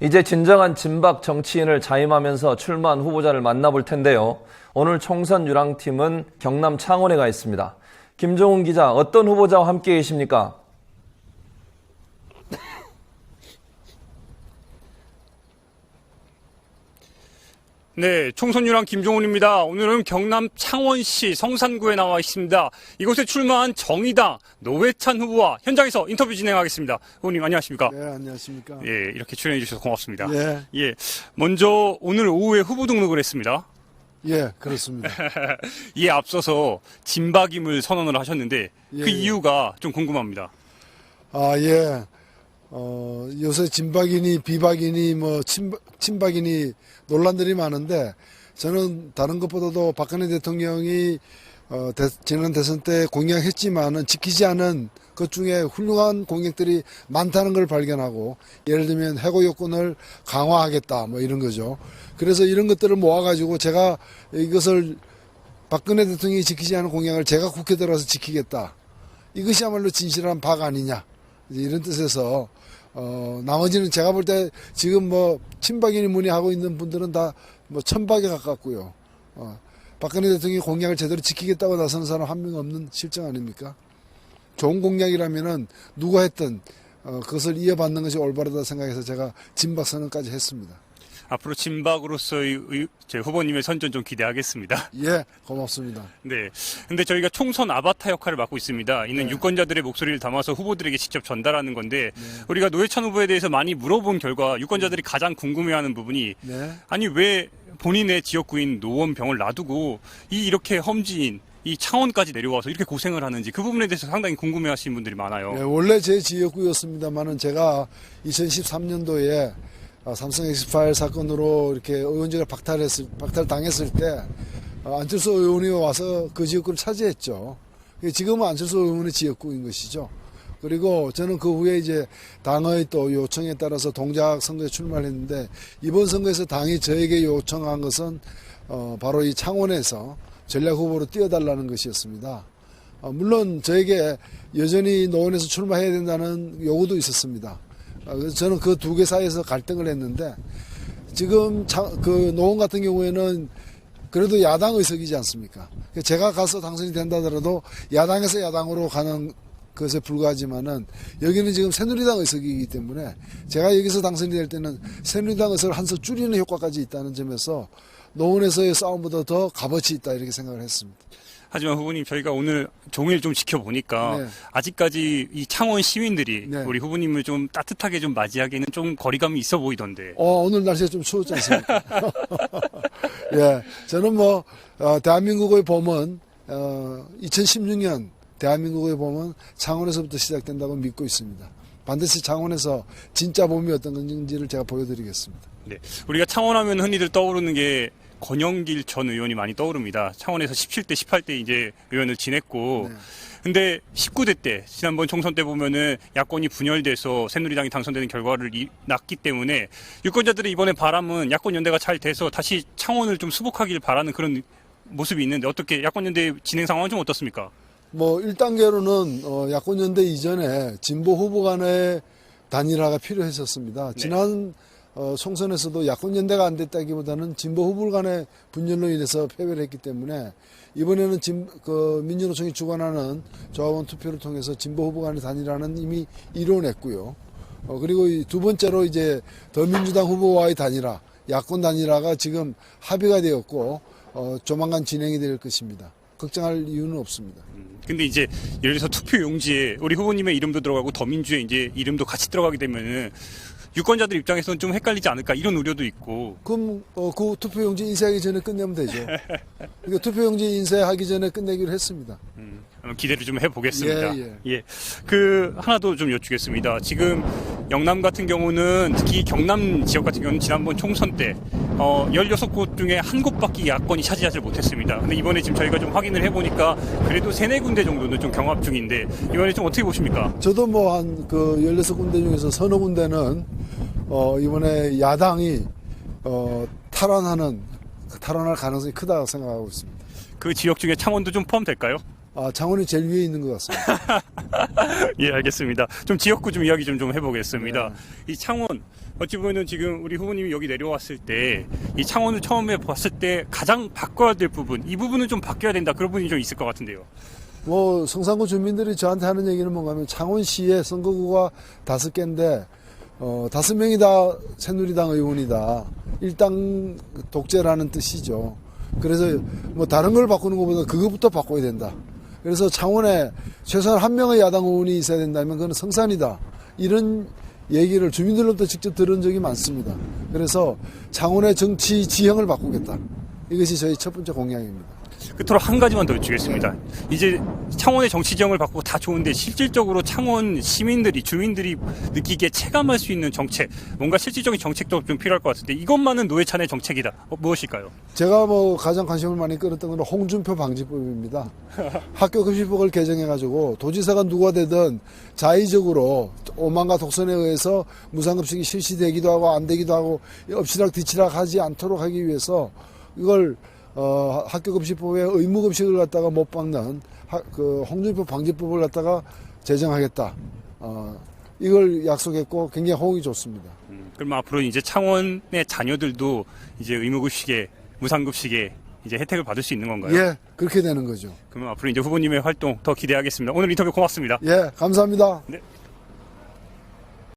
이제 진정한 진박 정치인을 자임하면서 출마한 후보자를 만나볼 텐데요. 오늘 총선 유랑팀은 경남 창원에 가 있습니다. 김종훈 기자, 어떤 후보자와 함께 계십니까? 네, 총선유랑 김종훈입니다. 오늘은 경남 창원시 성산구에 나와 있습니다. 이곳에 출마한 정의당 노회찬 후보와 현장에서 인터뷰 진행하겠습니다. 후보님 안녕하십니까? 네, 안녕하십니까. 예, 이렇게 출연해 주셔서 고맙습니다. 예, 예, 먼저 오늘 오후에 후보 등록을 했습니다. 예, 그렇습니다. 이에 앞서서 진박임을 선언을 하셨는데 예, 그 예. 이유가 좀 궁금합니다. 아, 예. 어, 요새 진박이니 비박이니 뭐 친박, 친박이니 논란들이 많은데 저는 다른 것보다도 박근혜 대통령이 어, 대- 지난 대선 때 공약했지만은 지키지 않은 것 중에 훌륭한 공약들이 많다는 걸 발견하고 예를 들면 해고 요건을 강화하겠다 뭐 이런 거죠. 그래서 이런 것들을 모아가지고 제가 이것을 박근혜 대통령이 지키지 않은 공약을 제가 국회 들어가서 지키겠다. 이것이야말로 진실한 박 아니냐. 이런 뜻에서 어 나머지는 제가 볼 때 지금 뭐 친박이니 뭐니 하고 있는 분들은 다 뭐 천박에 가깝고요. 어 박근혜 대통령이 공약을 제대로 지키겠다고 나서는 사람 한 명 없는 실정 아닙니까? 좋은 공약이라면은 누가 했든 어 그것을 이어받는 것이 올바르다 생각해서 제가 진박 선언까지 했습니다. 앞으로 진박으로서의 의- 제 후보님의 선전 좀 기대하겠습니다. 예, 고맙습니다. 네. 근데 저희가 총선 아바타 역할을 맡고 있습니다. 이는 네. 유권자들의 목소리를 담아서 후보들에게 직접 전달하는 건데 우리가 노회찬 후보에 대해서 많이 물어본 결과 유권자들이 가장 궁금해하는 부분이 네. 아니 왜 본인의 지역구인 노원병을 놔두고 이 이렇게 험지인 이 창원까지 내려와서 이렇게 고생을 하는지 그 부분에 대해서 상당히 궁금해하시는 분들이 많아요. 네, 원래 제 지역구였습니다만은 제가 2013년도에 아, 삼성 엑스파일 사건으로 이렇게 의원직을 박탈했을 박탈당했을 때 어, 안철수 의원이 와서 그 지역구를 차지했죠. 지금은 안철수 의원의 지역구인 것이죠. 그리고 저는 그 후에 이제 당의 또 요청에 따라서 동작 선거에 출마를 했는데 이번 선거에서 당이 저에게 요청한 것은 어, 바로 이 창원에서 전략 후보로 뛰어달라는 것이었습니다. 어, 물론 저에게 여전히 노원에서 출마해야 된다는 요구도 있었습니다. 어, 그래서 저는 그 두 개 사이에서 갈등을 했는데 지금 차- 그 노원 같은 경우에는 그래도 야당 의석이지 않습니까? 그러니까 제가 가서 당선이 된다 하더라도 야당에서 야당으로 가는 것에 불과하지만은 여기는 지금 새누리당 의석이기 때문에 제가 여기서 당선이 될 때는 새누리당 의석을 한 석 줄이는 효과까지 있다는 점에서 노원에서의 싸움보다 더 값어치 있다 이렇게 생각을 했습니다. 하지만 후보님 저희가 오늘 종일 좀 지켜보니까 네. 아직까지 이 창원 시민들이 네. 우리 후보님을 좀 따뜻하게 좀 맞이하기에는 좀 거리감이 있어 보이던데. 어, 오늘 날씨가 좀 추웠지 않습니까? 예, 저는 뭐, 어, 대한민국의 봄은, 어, 2016년 대한민국의 봄은 창원에서부터 시작된다고 믿고 있습니다. 반드시 창원에서 진짜 봄이 어떤 건지를 제가 보여드리겠습니다. 네. 우리가 창원하면 흔히들 떠오르는 게 권영길 전 의원이 많이 떠오릅니다. 창원에서 17대, 18대 이제 의원을 지냈고. 네. 근데 19대 때, 지난번 총선 때 보면은 야권이 분열돼서 새누리당이 당선되는 결과를 이- 났기 때문에 유권자들이 이번에 바람은 야권 연대가 잘 돼서 다시 창원을 좀 수복하길 바라는 그런 모습이 있는데 어떻게 야권 연대 진행 상황은 좀 어떻습니까? 뭐 1단계로는 어, 야권 연대 이전에 진보 후보 간의 단일화가 필요했었습니다. 지난 어, 총선에서도 야권 연대가 안 됐다기보다는 진보 후보 간의 분열로 인해서 패배를 했기 때문에 이번에는 진, 그 민주노총이 주관하는 조합원 투표를 통해서 진보 후보 간의 단일화는 이미 이뤄냈고요. 어, 그리고 이두 번째로 이제 더민주당 후보와의 단일화, 야권 단일화가 지금 합의가 되었고 어, 조만간 진행이 될 것입니다. 걱정할 이유는 없습니다. 근데 이제 예를 들어서 투표 용지에 우리 후보님의 이름도 들어가고 더민주의 이제 이름도 같이 들어가게 되면은 유권자들 입장에서는 좀 헷갈리지 않을까 이런 우려도 있고 그럼 어, 그 투표용지 인쇄하기 전에 끝내면 되죠. 그러니까 투표용지 인쇄하기 전에 끝내기로 했습니다. 음, 기대를 좀 해보겠습니다. 예, 예. 그 하나 더좀 여쭙겠습니다. 지금 영남 같은 경우는 특히 경남 지역 같은 경우는 지난번 총선 때 어, 16곳 중에 한 곳밖에 야권이 차지하지 못했습니다. 근데 이번에 지금 저희가 좀 확인을 해보니까 그래도 세네 군데 정도는 좀 경합 중인데 이번에 좀 어떻게 보십니까? 저도 뭐 한 그 16군데 중에서 서너 군데는 어, 이번에 야당이 어, 탈환하는 탈환할 가능성이 크다고 생각하고 있습니다. 그 지역 중에 창원도 좀 포함될까요? 아, 창원이 제일 위에 있는 것 같습니다. 예, 알겠습니다. 좀 지역구 좀 이야기 좀, 좀 해보겠습니다. 이 창원, 어찌 보면은 지금 우리 후보님이 여기 내려왔을 때 이 창원을 처음에 봤을 때 가장 바꿔야 될 부분 이 부분은 좀 바뀌어야 된다 그런 부분이 좀 있을 것 같은데요. 뭐 성산구 주민들이 저한테 하는 얘기는 뭔가 하면 창원시의 선거구가 다섯 개인데 어, 다섯 명이 다 새누리당 의원이다. 일당 독재라는 뜻이죠. 그래서 뭐 다른 걸 바꾸는 것보다 그것부터 바꿔야 된다. 그래서 창원에 최소한 한 명의 야당 의원이 있어야 된다면 그건 성산이다. 이런 얘기를 주민들로부터 직접 들은 적이 많습니다. 그래서 창원의 정치 지형을 바꾸겠다. 이것이 저희 첫 번째 공약입니다. 끝으로 한 가지만 더 여쭈겠습니다. 이제 창원의 정치 지형을 바꾸고 다 좋은데 실질적으로 창원 시민들이 주민들이 느끼기에 체감할 수 있는 정책 뭔가 실질적인 정책도 좀 필요할 것 같은데 이것만은 노회찬의 정책이다. 어, 무엇일까요? 제가 뭐 가장 관심을 많이 끌었던 건 홍준표 방지법입니다. 학교 급식법을 개정해 가지고 도지사가 누가 되든 자의적으로 오만과 독선에 의해서 무상급식이 실시되기도 하고 안 되기도 하고 엎치락 뒤치락 하지 않도록 하기 위해서 이걸 어, 학교급식법에 의무급식을 갖다가 못 받는 하- 그 홍준표 방지법을 갖다가 제정하겠다. 어, 이걸 약속했고 굉장히 호응이 좋습니다. 음, 그럼 앞으로 이제 창원의 자녀들도 이제 의무급식에 무상급식에 이제 혜택을 받을 수 있는 건가요? 예, 그렇게 되는 거죠. 그러면 앞으로 이제 후보님의 활동 더 기대하겠습니다. 오늘 인터뷰 고맙습니다. 예, 감사합니다. 네.